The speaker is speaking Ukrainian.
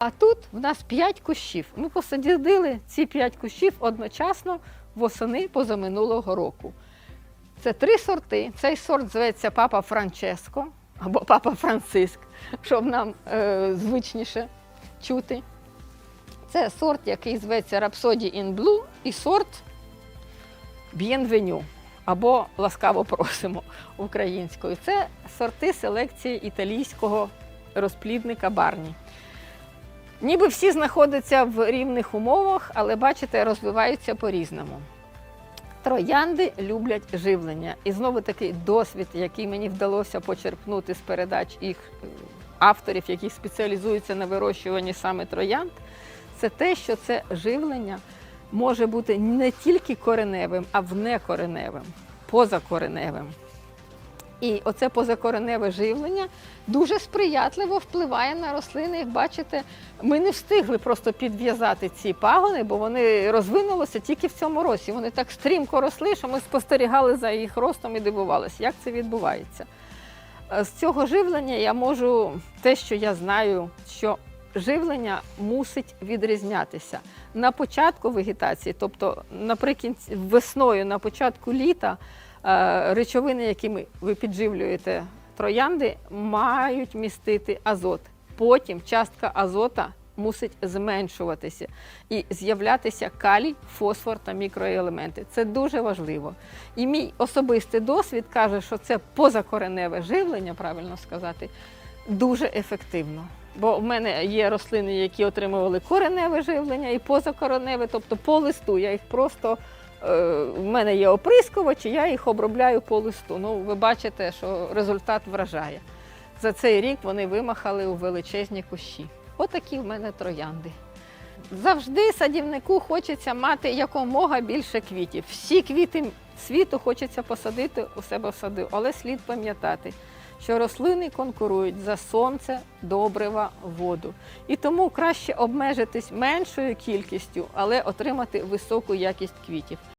А тут в нас 5 кущів. Ми посадили ці 5 кущів одночасно восени позаминулого року. Це три сорти. Цей сорт зветься Папа Франческо або Папа Франциск, щоб нам е, звичніше чути. Це сорт, який зветься Rhapsody in Blue, і сорт Bienvenue або ласкаво просимо українською. Це сорти селекції італійського розплідника Барні. Ніби всі знаходяться в рівних умовах, але бачите, розвиваються по-різному. Троянди люблять живлення. І знову такий досвід, який мені вдалося почерпнути з передач їх е, авторів, які спеціалізуються на вирощуванні саме троянд, це те, що це живлення може бути не тільки кореневим, а внекореневим, позакореневим. І оце позакореневе живлення дуже сприятливо впливає на рослини. Як бачите, ми не встигли просто підв'язати ці пагони, бо вони розвинулися тільки в цьому році. Вони так стрімко росли, що ми спостерігали за їх ростом і дивувалися, як це відбувається. Е, З цього живлення я можу те, що я знаю, що живлення мусить відрізнятися. На початку вегетації, тобто наприкінці весною, на початку літа, речовини, якими ви підживлюєте троянди, мають містити азот. Потім частка азота мусить зменшуватися і з'являтися калій, фосфор та мікроелементи. Це дуже важливо. І мій особистий досвід каже, що це позакореневе живлення, правильно сказати, дуже ефективно. Бо в мене є рослини, які отримували кореневе живлення і позакореневе, тобто по листу. Я їх просто е, в мене є оприскувачі, я їх обробляю по листу. Ну, ви бачите, що результат вражає. За цей рік вони вимахали у величезні кущі. Отакі в мене троянди. Завжди садівнику хочеться мати якомога більше квітів. Всі квіти світу хочеться посадити у себе в саду, але слід пам'ятати, що рослини конкурують за сонце, добрива, воду. І тому краще обмежитись меншою кількістю, але отримати високу якість квітів.